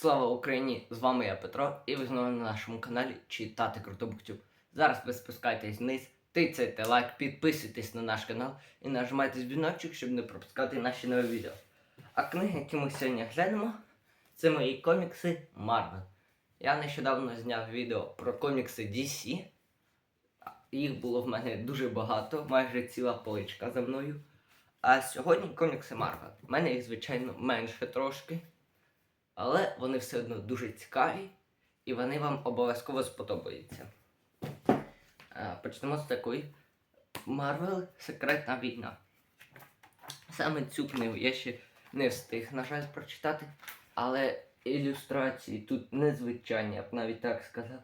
Слава Україні! З вами я Петро, і ви знову на нашому каналі Читати Крутобуктю. Зараз ви спускайтесь вниз, тицяйте лайк, підписуйтесь на наш канал і нажимайте дзвіночок, щоб не пропускати наші нові відео. А книги, які ми сьогодні глянемо, це мої комікси Marvel. Я нещодавно зняв відео про комікси DC. Їх було в мене дуже багато, майже ціла поличка за мною. А сьогодні комікси Marvel. У мене їх, звичайно, менше трошки. Але вони все одно дуже цікаві і вони вам обов'язково сподобаються. Е, Почнемо з такої Марвел Секретна війна. Саме цю книгу я ще не встиг, на жаль, прочитати, але ілюстрації тут незвичайні, я б навіть так сказав.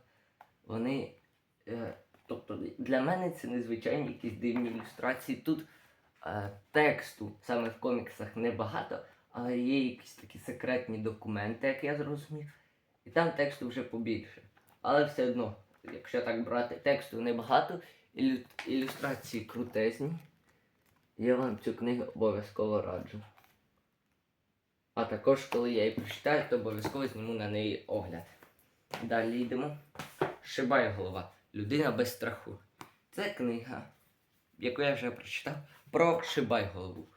Вони. Е, тобто для мене це незвичайні якісь дивні ілюстрації. Тут е, тексту саме в коміксах небагато, але є якісь такі секретні документи, як я зрозумів. І там тексту вже побільше. Але все одно, якщо так брати, тексту небагато, ілю... ілюстрації крутезні. Я вам цю книгу обов'язково раджу. А також, коли я її прочитаю, то обов'язково зніму на неї огляд. Далі йдемо. Шибає голова. Людина без страху. Це книга, яку я вже прочитав, про Шибай голову.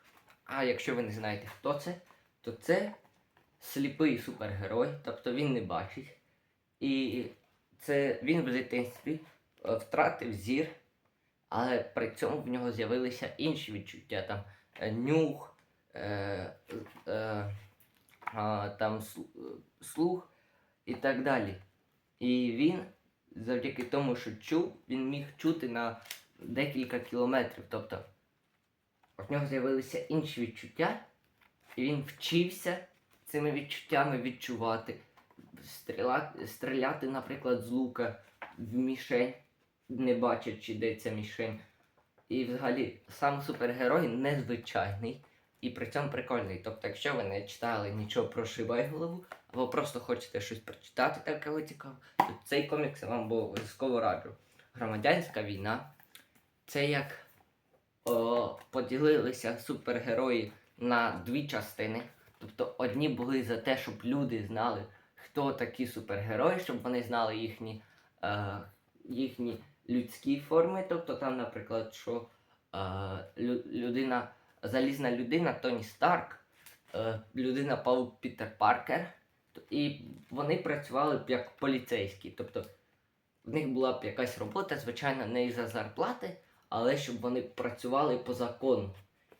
А якщо ви не знаєте, хто це, то це сліпий супергерой, тобто він не бачить. І це він в дитинстві е, втратив зір, але при цьому в нього з'явилися інші відчуття, там е, нюх, е, е, там слух і так далі. І він завдяки тому, що чув, він міг чути на декілька кілометрів. Тобто в нього з'явилися інші відчуття, і він вчився цими відчуттями відчувати, стріляти, стріляти, наприклад, з лука в мішень, не бачачи, де ця мішень. І взагалі сам супергерой незвичайний і при цьому прикольний. Тобто, якщо ви не читали нічого про Шибай голову, або просто хочете щось прочитати таке цікаве, то цей комікс я вам обов'язково раджу. Громадянська війна це як о, поділилися супергерої на дві частини. Тобто одні були за те, щоб люди знали, хто такі супергерої, щоб вони знали їхні, е, їхні людські форми. Тобто там, наприклад, що е, людина, залізна людина Тоні Старк, е, людина Паук Пітер Паркер. І вони працювали б як поліцейські. Тобто в них була б якась робота, звичайно, не із-за зарплати, але щоб вони працювали по закону.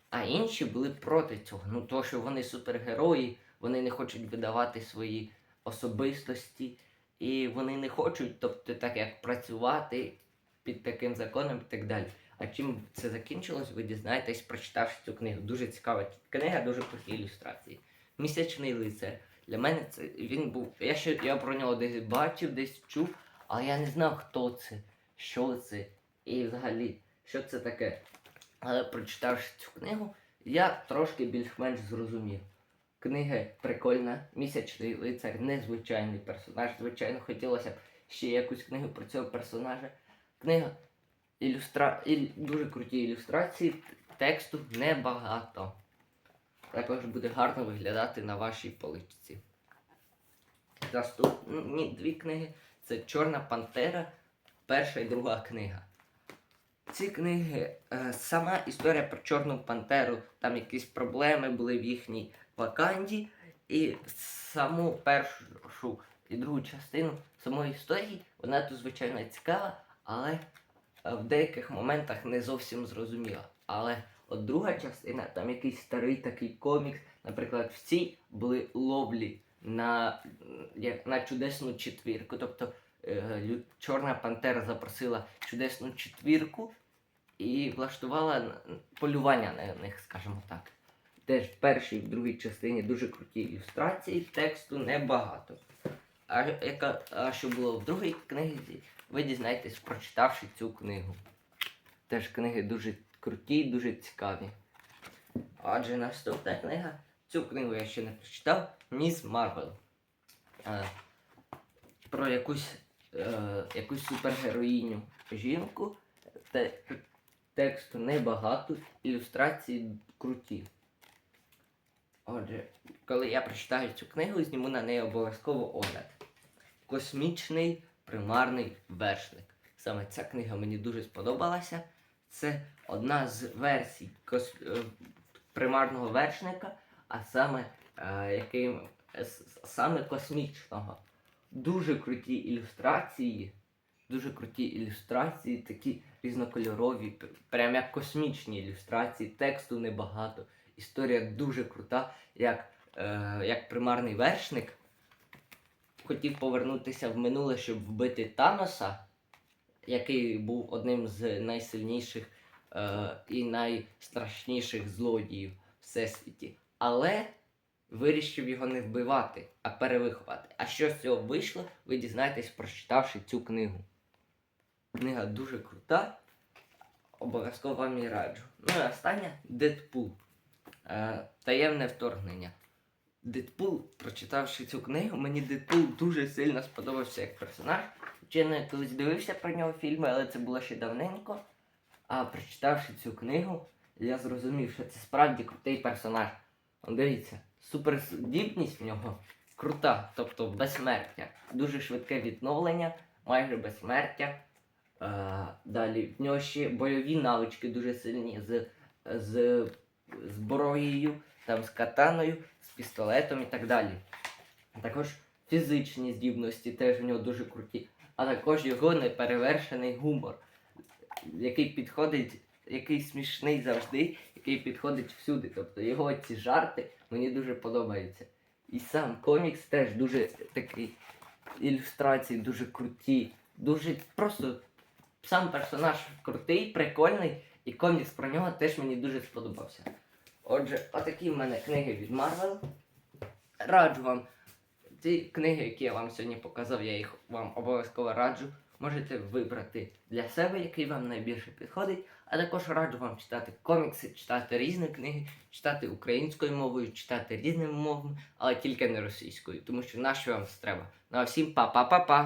А інші були проти цього. Ну, то, що вони супергерої, вони не хочуть видавати свої особистості, і вони не хочуть, тобто, так як працювати під таким законом і так далі. А чим це закінчилось, ви дізнаєтесь, прочитавши цю книгу. Дуже цікава книга, дуже круті ілюстрації. Місячний лицар. Для мене це він був. Я ще я про нього десь бачив, десь чув, але я не знав, хто це, що це і взагалі, що це таке. Але прочитавши цю книгу, я трошки більш-менш зрозумів. Книга прикольна, місячний лицар, незвичайний персонаж. Звичайно, хотілося б ще якусь книгу про цього персонажа. Книга ілюстра... іль... дуже круті ілюстрації, тексту небагато. Також буде гарно виглядати на вашій поличці. Наступні дві книги це Чорна Пантера, перша і друга книга. Ці книги, е, сама історія про Чорну Пантеру, там якісь проблеми були в їхній Ваканді. І саму першу і другу частину самої історії, вона тут, звичайно, цікава, але е, в деяких моментах не зовсім зрозуміла. Але от друга частина, там якийсь старий такий комікс, наприклад, в цій були ловлі на, на чудесну четвірку. Тобто Чорна Пантера запросила чудесну четвірку і влаштувала полювання на них, скажімо так. Теж в першій і в другій частині дуже круті ілюстрації, тексту небагато. А, яка, а що було в другій книзі, ви дізнаєтесь, прочитавши цю книгу. Теж книги дуже круті, і дуже цікаві. Адже наступна книга, цю книгу я ще не прочитав, Міс Марвел. Е, Про якусь, е, якусь супергероїню жінку. Те, тексту небагато, ілюстрації круті. Отже, коли я прочитаю цю книгу, зніму на неї обов'язково огляд. Космічний примарний вершник. Саме ця книга мені дуже сподобалася. Це одна з версій кос... е, примарного вершника, а саме, е, яким... е, саме космічного. Дуже круті ілюстрації. Дуже круті ілюстрації, такі різнокольорові, прям як космічні ілюстрації, тексту небагато. Історія дуже крута, як, е, як примарний вершник хотів повернутися в минуле, щоб вбити Таноса, який був одним з найсильніших е, і найстрашніших злодіїв всесвіті. Але вирішив його не вбивати, а перевиховати. А що з цього вийшло, ви дізнаєтесь, прочитавши цю книгу. Книга дуже крута. Обов'язково вам її раджу. Ну і остання Дедпул. Е, таємне вторгнення. Дедпул, прочитавши цю книгу, мені Дедпул дуже сильно сподобався як персонаж. Хоча я колись дивився про нього фільми, але це було ще давненько. А прочитавши цю книгу, я зрозумів, що це справді крутий персонаж. Дивіться, суперздібність в нього крута, тобто безсмертя. Дуже швидке відновлення, майже безсмертя. Е, далі в нього ще бойові навички дуже сильні з, з зброєю, там, з катаною, з пістолетом і так далі. Також фізичні здібності теж в нього дуже круті, а також його неперевершений гумор, який підходить, який смішний завжди, який підходить всюди. Тобто його ці жарти мені дуже подобаються. І сам комікс теж дуже такий, ілюстрації дуже круті, дуже просто сам персонаж крутий, прикольний, і комікс про нього теж мені дуже сподобався. Отже, отакі в мене книги від Марвел. Раджу вам. Ці книги, які я вам сьогодні показав, я їх вам обов'язково раджу. Можете вибрати для себе, який вам найбільше підходить. А також раджу вам читати комікси, читати різні книги, читати українською мовою, читати різними мовами, але тільки не російською, тому що на що вам треба. Ну а всім па-па-па-па!